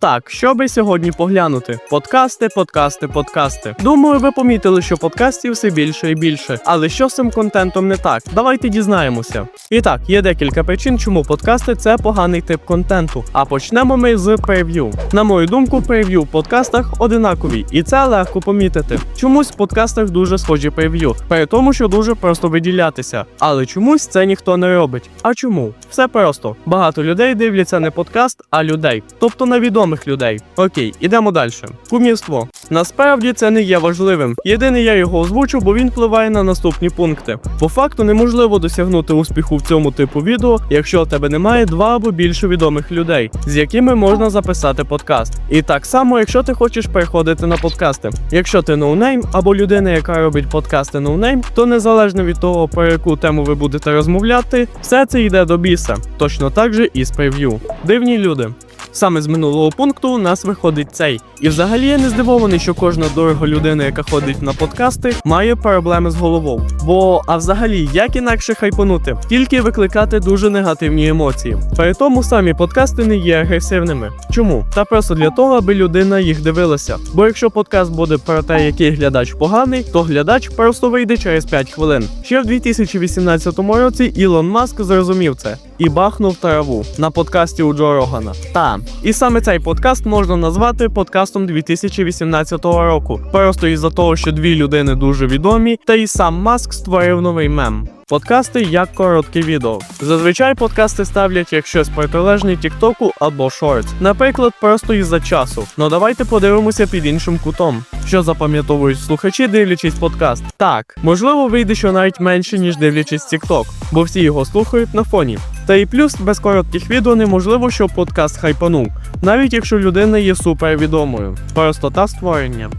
Так, що би сьогодні поглянути? Подкасти, подкасти, подкасти. Думаю, ви помітили, що подкастів все більше і більше. Але що з цим контентом не так? Давайте дізнаємося. І так, є декілька причин, чому подкасти це поганий тип контенту. А почнемо ми з прев'ю. На мою думку, прев'ю в подкастах одинакові, і це легко помітити. Чомусь в подкастах дуже схожі прев'ю, при тому, що дуже просто виділятися. Але чомусь це ніхто не робить. А чому? Все просто. Багато людей дивляться не подкаст, а людей, тобто на відомих людей. Окей, ідемо далі. Кумівство. Насправді це не є важливим. Єдине, я його озвучу, бо він впливає на наступні пункти. По факту неможливо досягнути успіху в цьому типу відео, якщо в тебе немає два або більше відомих людей, з якими можна записати подкаст. І так само, якщо ти хочеш переходити на подкасти. Якщо ти ноунейм або людина, яка робить подкасти ноунейм, то незалежно від того, про яку тему ви будете розмовляти, все це йде до біса. Точно так же і з прев'ю. Дивні люди. Саме з минулого пункту у нас виходить цей. І взагалі я не здивований, що кожна дорога людина, яка ходить на подкасти, має проблеми з головою. Бо, а взагалі, як інакше хайпанути, тільки викликати дуже негативні емоції. При тому самі подкасти не є агресивними. Чому? Та просто для того, аби людина їх дивилася. Бо якщо подкаст буде про те, який глядач поганий, то глядач просто вийде через 5 хвилин. Ще в 2018 році Ілон Маск зрозумів це і бахнув траву на подкасті у Джо Рогана. Та і саме цей подкаст можна назвати подкастом 2018 року. Просто із-за того, що дві людини дуже відомі, та і сам Маск створив новий мем. Подкасти як коротке відео. Зазвичай подкасти ставлять як щось протилежне Тіктоку або Shorts. Наприклад, просто із-за часу. Ну давайте подивимося під іншим кутом. Що запам'ятовують слухачі, дивлячись подкаст? Так, можливо, вийде, що навіть менше, ніж дивлячись TikTok, бо всі його слухають на фоні. Та і плюс без коротких відео неможливо, щоб подкаст хайпанув, навіть якщо людина є супервідомою. Простота створення.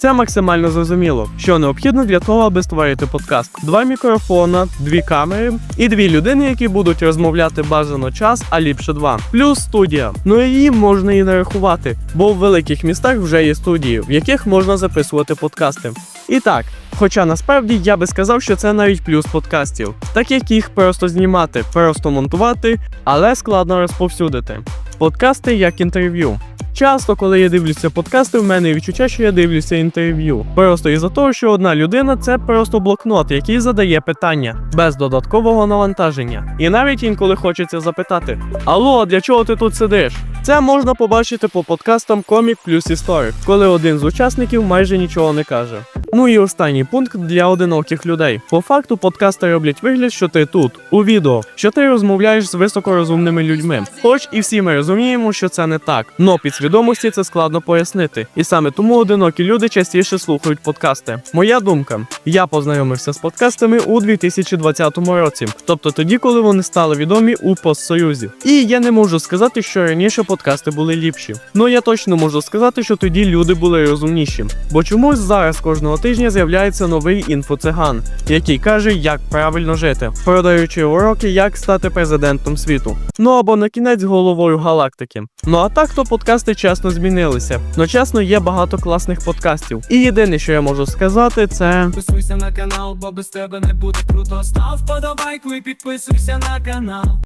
Це максимально зрозуміло, що необхідно для того, аби створити подкаст: два мікрофона, дві камери і дві людини, які будуть розмовляти бажано час, а ліпше два. Плюс студія. Ну її можна і не рахувати, бо в великих містах вже є студії, в яких можна записувати подкасти. І так, хоча насправді я би сказав, що це навіть плюс подкастів, так як їх просто знімати, просто монтувати, але складно розповсюдити. Подкасти як інтерв'ю. Часто, коли я дивлюся подкасти, в мене відчуття, що я дивлюся інтерв'ю. Просто із-за того, що одна людина це просто блокнот, який задає питання без додаткового навантаження. І навіть інколи хочеться запитати: Алло, для чого ти тут сидиш? Це можна побачити по подкастам Комік плюс історик, коли один з учасників майже нічого не каже. Ну і останній пункт для одиноких людей. По факту подкасти роблять вигляд, що ти тут, у відео, що ти розмовляєш з високорозумними людьми. Хоч і всі ми розуміємо, що це не так. Но підсвідомості це складно пояснити. І саме тому одинокі люди частіше слухають подкасти. Моя думка: я познайомився з подкастами у 2020 році, тобто тоді, коли вони стали відомі у постсоюзі. І я не можу сказати, що раніше подкасти були ліпші. Ну я точно можу сказати, що тоді люди були розумніші. Бо чомусь зараз кожного тижня з'являється новий інфоциган, який каже, як правильно жити, продаючи уроки, як стати президентом світу. Ну або на кінець головою галактики. Ну а так то подкасти чесно змінилися. Но чесно, є багато класних подкастів. І єдине, що я можу сказати, це. Підписуйся на канал, бо без тебе не буде круто. Став подобайку і підписуйся на канал.